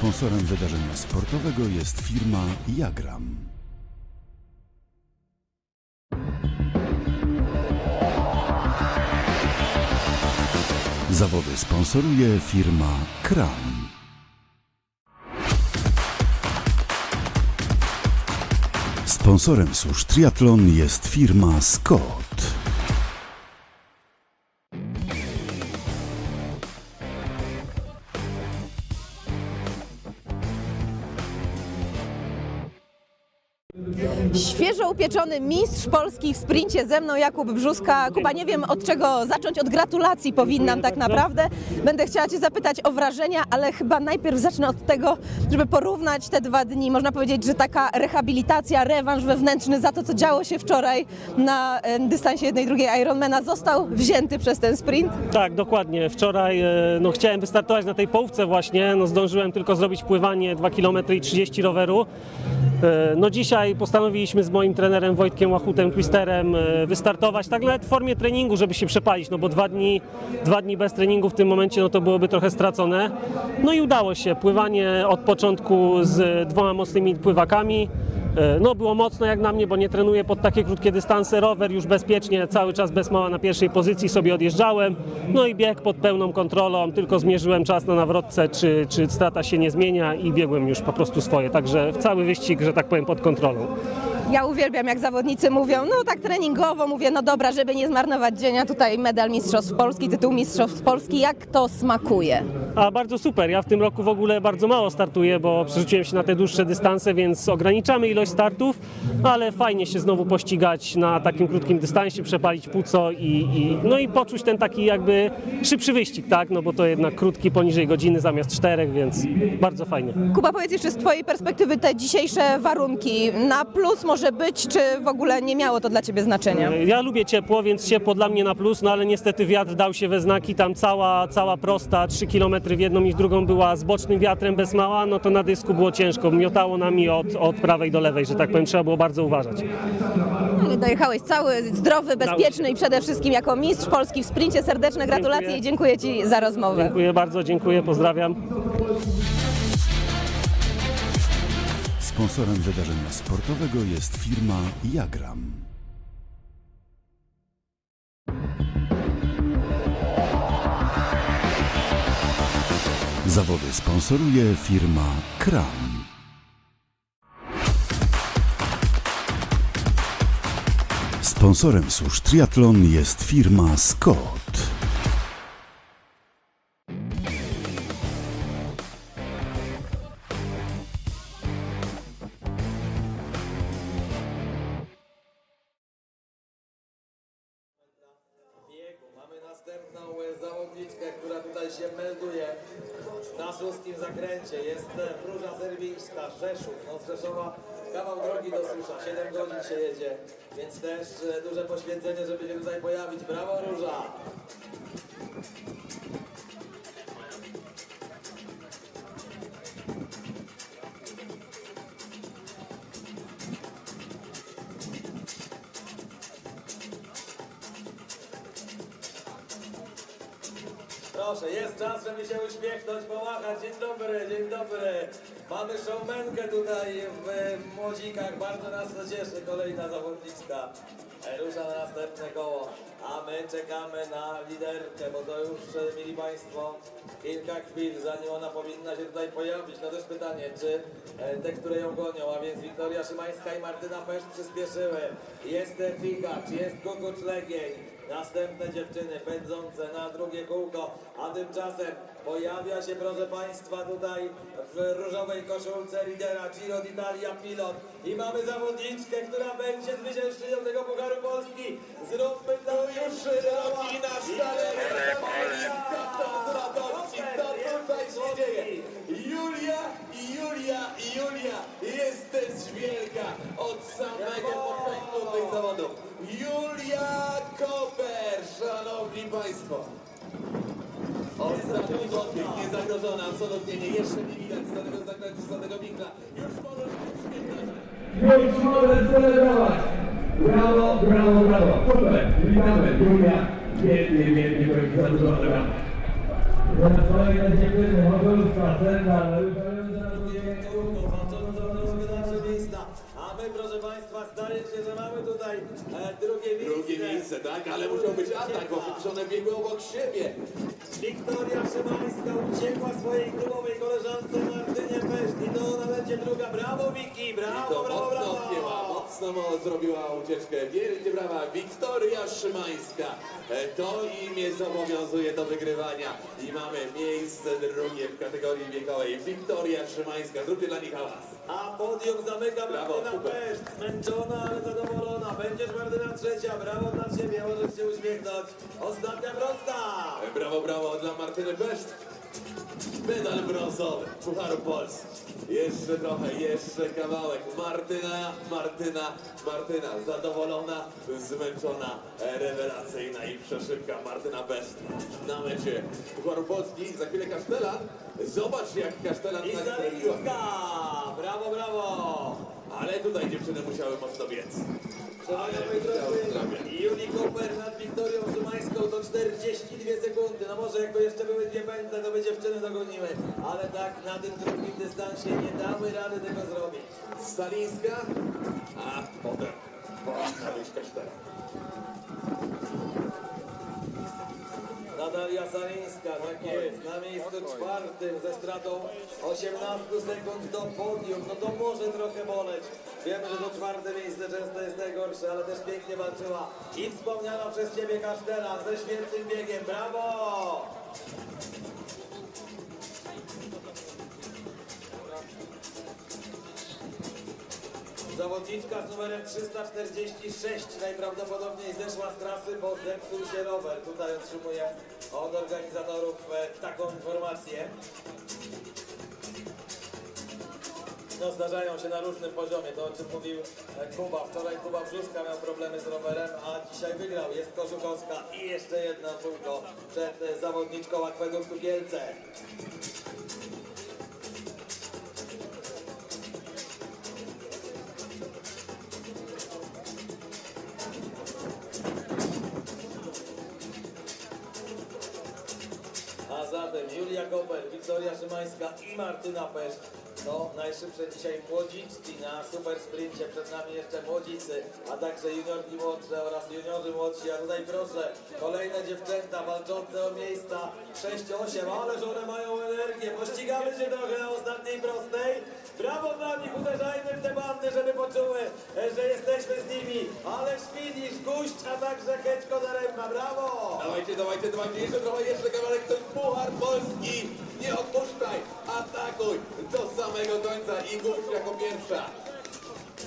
Sponsorem wydarzenia sportowego jest firma Jagram. Zawody sponsoruje firma Kram. Sponsorem Susz Triathlon jest firma Scott. Świeżo upieczony mistrz Polski w sprincie ze mną Jakub Brzuska. Kuba, nie wiem od czego zacząć, od gratulacji powinnam tak naprawdę. Będę chciała Cię zapytać o wrażenia, ale chyba najpierw zacznę od tego, żeby porównać te dwa dni. Można powiedzieć, że taka rehabilitacja, rewanż wewnętrzny za to, co działo się wczoraj na dystansie jednej drugiej Ironmana został wzięty przez ten sprint. Tak, dokładnie. Wczoraj e, no, chciałem wystartować na tej połówce właśnie, no, zdążyłem tylko zrobić pływanie 2 km i 30 roweru. E, No dzisiaj postanowiliśmy z moim trenerem Wojtkiem Łachutem, Twisterem e, wystartować tak nawet w formie treningu, żeby się przepalić, no bo dwa dni, dwa dni bez treningu w tym momencie no to byłoby trochę stracone. No i udało się. Pływanie od początku z dwoma mocnymi pływakami. E, No było mocno jak na mnie, bo nie trenuję pod takie krótkie dystanse. Rower już bezpiecznie, cały czas bez mała na pierwszej pozycji sobie odjeżdżałem. No i bieg pod pełną kontrolą, tylko zmierzyłem czas na nawrotce, czy, czy strata się nie zmienia i biegłem już po prostu swoje. Także cały wyścig, że tak powiem, pod kontrolą. Ja uwielbiam, jak zawodnicy mówią, no tak treningowo, mówię, no dobra, żeby nie zmarnować dzień, a tutaj medal Mistrzostw Polski, tytuł Mistrzostw Polski. Jak to smakuje? A bardzo super. Ja w tym roku w ogóle bardzo mało startuję, bo przerzuciłem się na te dłuższe dystanse, więc ograniczamy ilość startów, ale fajnie się znowu pościgać na takim krótkim dystansie, przepalić płuco i, i, no i poczuć ten taki jakby szybszy wyścig, tak? No bo to jednak krótki poniżej godziny zamiast czterech, więc bardzo fajnie. Kuba, powiedz jeszcze z Twojej perspektywy te dzisiejsze warunki. Na plus może być, czy w ogóle nie miało to dla Ciebie znaczenia? Ja lubię ciepło, więc ciepło dla mnie na plus, no ale niestety wiatr dał się we znaki, tam cała, cała prosta, 3 km w jedną i w drugą była z bocznym wiatrem bez mała, no to na dysku było ciężko, miotało nami od, od prawej do lewej, że tak powiem, trzeba było bardzo uważać. Ale dojechałeś cały, zdrowy, bezpieczny i przede wszystkim jako mistrz Polski w sprincie. Serdeczne gratulacje Dziękuję. i dziękuję Ci za rozmowę. Dziękuję bardzo, dziękuję, pozdrawiam. Sponsorem wydarzenia sportowego jest firma Jagram. Zawody sponsoruje firma Kram. Sponsorem Susz Triathlon jest firma Scott. Zawodniczkę, która tutaj się melduje na suskim zakręcie. Jest e, Róża Serwińska, Rzeszów. No z Rzeszowa kawał drogi do Susza, 7 godzin się jedzie, więc też e, duże poświęcenie, żeby się tutaj pojawić. Brawo Róża! Proszę, jest czas, żeby się uśmiechnąć, pomachać. Dzień dobry, dzień dobry. Mamy showmenkę tutaj w Młodzikach. Bardzo nas to cieszy. Kolejna zawodniczka e, rusza na następne koło. A my czekamy na liderkę, bo to już, e, mili Państwo, kilka chwil, zanim ona powinna się tutaj pojawić. No też pytanie, czy e, te, które ją gonią, a więc Wiktoria Szymańska i Martyna Peszcz przyspieszyły. Jest e, Figacz, jest Kukucz Legień. Następne dziewczyny pędzące na drugie kółko, a tymczasem pojawia się, proszę Państwa, tutaj w różowej koszulce lidera Giro d'Italia pilot. I mamy zawodniczkę, która będzie zwyciężczynią tego Pucharu Polski. Zróbmy to już robi nasz Co tutaj się dzieje? Julia, Julia, Julia, jesteś wielka od samego początku tych zawodów. Julia Koper, szanowni państwo. Ostatni dotyk, niezagrożona, absolutnie nie, jeszcze nie widać z tego zakrętu, z tego winkla. Już może uśmiechnąć. Już możemy celebrować! Brawo, brawo, brawo! Super! Witamy, Julia! A my, proszę Państwa, się, że mamy tutaj drugie miejsce. Drugie miejsce, tak? Ale musiał być atak, bo wyprzedzone biegły obok siebie. Wiktoria Szymańska uciekła swojej klubowej koleżance Martynie Peszli. To ona będzie druga. Brawo, Wiki! Brawo, brawo, brawo! brawo mo- zrobiła ucieczkę. Wielkie brawa, Wiktoria Szymańska. E, To imię zobowiązuje do wygrywania. I mamy miejsce drugie w kategorii wiekowej. Wiktoria Szymańska, zróbcie dla nich hałas. A podium zamyka Martyna. Peszk. Zmęczona, ale zadowolona. Będziesz Martyna trzecia. Brawo dla Ciebie, możesz się uśmiechnąć. Ostatnia prosta. E, Brawo, brawo dla Martyny Beszт. Medal brązowy Pucharu Polski. Jeszcze trochę, jeszcze kawałek. Martyna, Martyna, Martyna. Zadowolona, zmęczona, e, rewelacyjna i przeszybka Martyna Beszт. Na mecie Pucharu Polski. Za chwilę Kasztelan. Zobacz jak Kasztelan I. Zalińska. Brawo, brawo. Ale tutaj dziewczyny musiały mocno biec. Ale Przewaga, moi drodzy, Juni Koper nad Wiktorią Szumańską to 42 sekundy. No może jakby jeszcze były dwie pętle, to by dziewczyny dogoniły. Ale tak na tym drugim dystansie nie damy rady tego zrobić. Stalińska, a potem Bożena Liszka 4. Maria Sarińska, tak jest, na miejscu czwartym ze stratą 18 sekund do podium. No to może trochę boleć. Wiemy, że to czwarte miejsce często jest najgorsze, ale też pięknie walczyła i wspomniana przez Ciebie Kasztela ze świetnym biegiem. Brawo! Zawodniczka z numerem 346 najprawdopodobniej zeszła z trasy, bo zepsuł się rower. Tutaj otrzymuje od organizatorów e, taką informację. No zdarzają się na różnym poziomie, to o czym mówił e, Kuba. Wczoraj Kuba Brzuska miał problemy z rowerem, a dzisiaj wygrał. Jest Koszukowska i jeszcze jedno kółko przed e, zawodniczką Akweduktu Kielce. Julia Koper, Wiktoria Szymańska i Martyna Pesz to najszybsze dzisiaj młodziczki na super sprincie. Przed nami jeszcze młodzicy, a także juniorki młodsze oraz juniorzy młodsi. A tutaj proszę, kolejne dziewczęta walczące o miejsca 6-8, ale że one mają energię. Pościgamy się trochę na ostatniej prostej. Brawo dla nich, uderzajmy w te bandy, e, że jesteśmy z nimi. Ale finisz, guść, a także Keczko Zarębna. Brawo! Dawajcie, dawajcie, dawajcie, jeszcze trochę, jeszcze kawałek, to jest Puchar Polski! Nie odpuszczaj, atakuj do samego końca i guść jako pierwsza.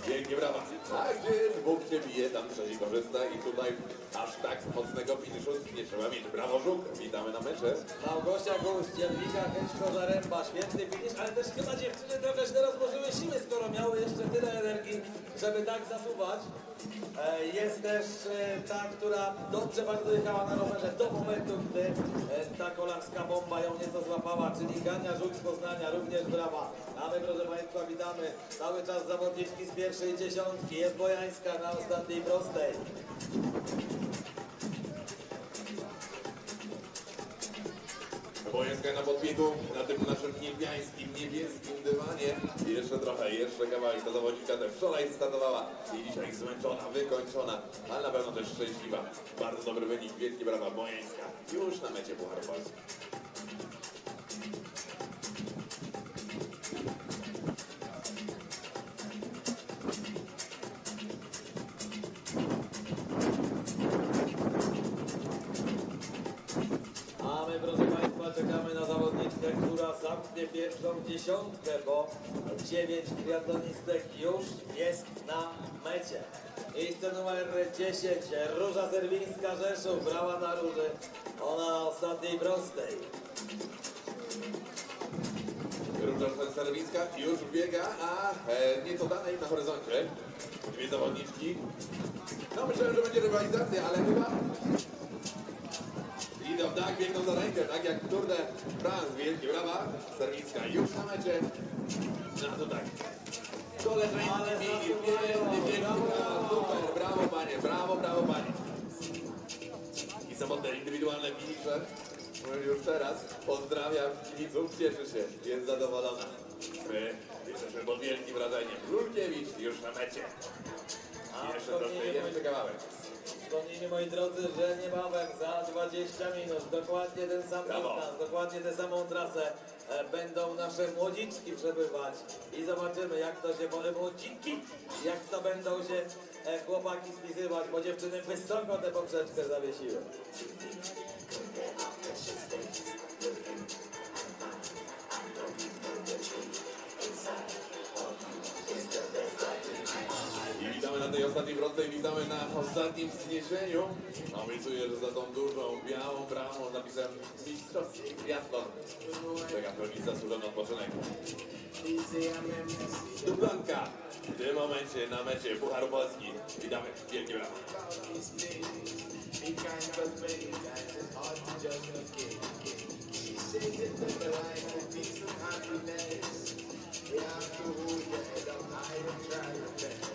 Wielkie brawa. A gdzie dwóch się bije, tam trzeci korzysta i tutaj aż tak mocnego finiszu nie trzeba mieć. Brawo Żuk, witamy na mecze. Małgosia Guść, Jadwiga Kęczko-Zaręba, świetny finisz, ale też chyba dziewczyny trochę się rozłożyły siły, skoro miały jeszcze tyle energii, żeby tak zasuwać. E, Jest też e, ta, która dobrze bardzo jechała na rowerze do momentu, gdy e, ta kolarska bomba ją nieco złapała, czyli Gania Żuk z Poznania, również brawa. A my, proszę Państwa, witamy cały czas zawodniczki z pierwszej dziesiątki. Jest Bojańska na ostatniej prostej. Bojańska na podbiegu, na tym naszym niebiańskim, niebieskim dywanie. I jeszcze trochę, jeszcze kawałek. Ta zawodniczka też wczoraj startowała i dzisiaj zmęczona, wykończona, ale na pewno też szczęśliwa. Bardzo dobry wynik, wielkie brawa Bojańska. Już na mecie Puchar Polski. Zamknie pierwszą dziesiątkę, bo dziewięć triatlonistek już jest na mecie. Miejsce numer 10, Róża Serwińska Rzeszów, brała na Róży, ona na ostatniej prostej. Róża Serwińska już biega, a e, nieco dalej na horyzoncie. Dwie zawodniczki. No myślałem, że będzie rywalizacja, ale chyba Idą, tak, biegną za rękę, tak jak Tour de France, wielkie brawa. Serwińska już na mecie. No Ale mini, zasuwają. piękny, piękny, Brawo. brawo, super, brawo panie, brawo, brawo panie. I samotne indywidualne finisze. No Już teraz pozdrawiam kibiców, cieszy się, jest zadowolona. My Jesteśmy pod wielkim wrażeniem. Żulkiewicz już na mecie. Jeszcze moi, kawałek. Wspomnijmy moi drodzy, że niebawem za 20 minut dokładnie ten sam Brawo. dystans, dokładnie tę samą trasę e, będą nasze młodziczki przebywać i zobaczymy jak to się powie młodziki, jak to będą się e, chłopaki spisywać, bo dziewczyny wysoko tę poprzeczkę zawiesiły. Ostatniej prostej, witamy na ostatnim wzniesieniu. Obiecuję, że za tą dużą, białą bramą napisem Mistrzowski Triathlon. Czeka pełni zasłużony odpoczynek. Dublanka w tym momencie na mecie Pucharu Polski. Witamy, wielkie brawa.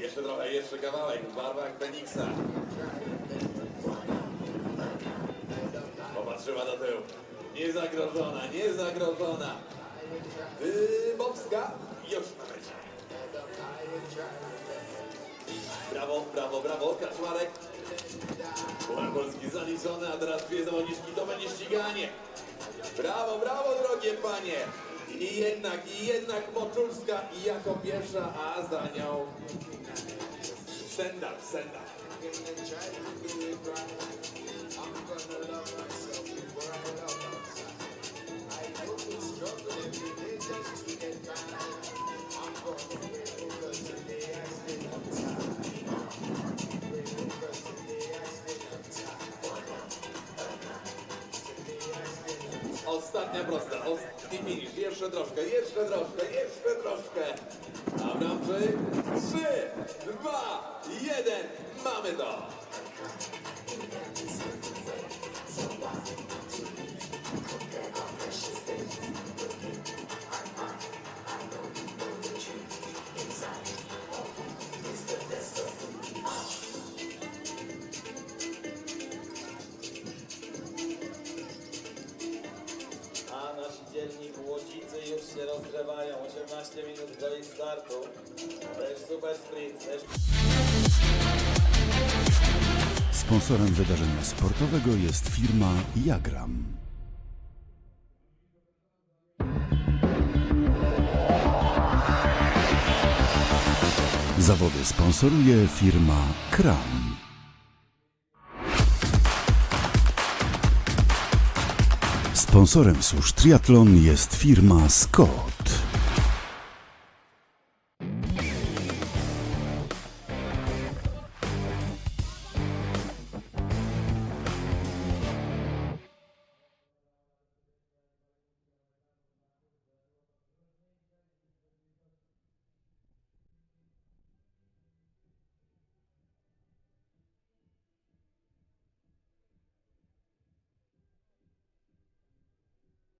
Jeszcze trochę, jeszcze kawałek w barwach Feniksa. Popatrzyła do tyłu. Niezagrożona, niezagrożona. Dybowska już na. Brawo, brawo, brawo, Kaczmarek. Puchar Polski zaliczony, a teraz dwie zawodniczki, to będzie ściganie. Brawo, brawo, drogie panie. I jednak, i jednak Moczulska i jako pierwsza, a za nią Sendar, Sendar. Ostatnia prosta, ostatni finish. Jeszcze troszkę, jeszcze troszkę, jeszcze troszkę. Abramczyk. Trzy, dwa, jeden. Mamy to. 18 minut do ich startu. Super sprint, też Sponsorem wydarzenia sportowego jest firma Jagram. Zawody sponsoruje firma Kram. Sponsorem Susz Triathlon jest firma Scott.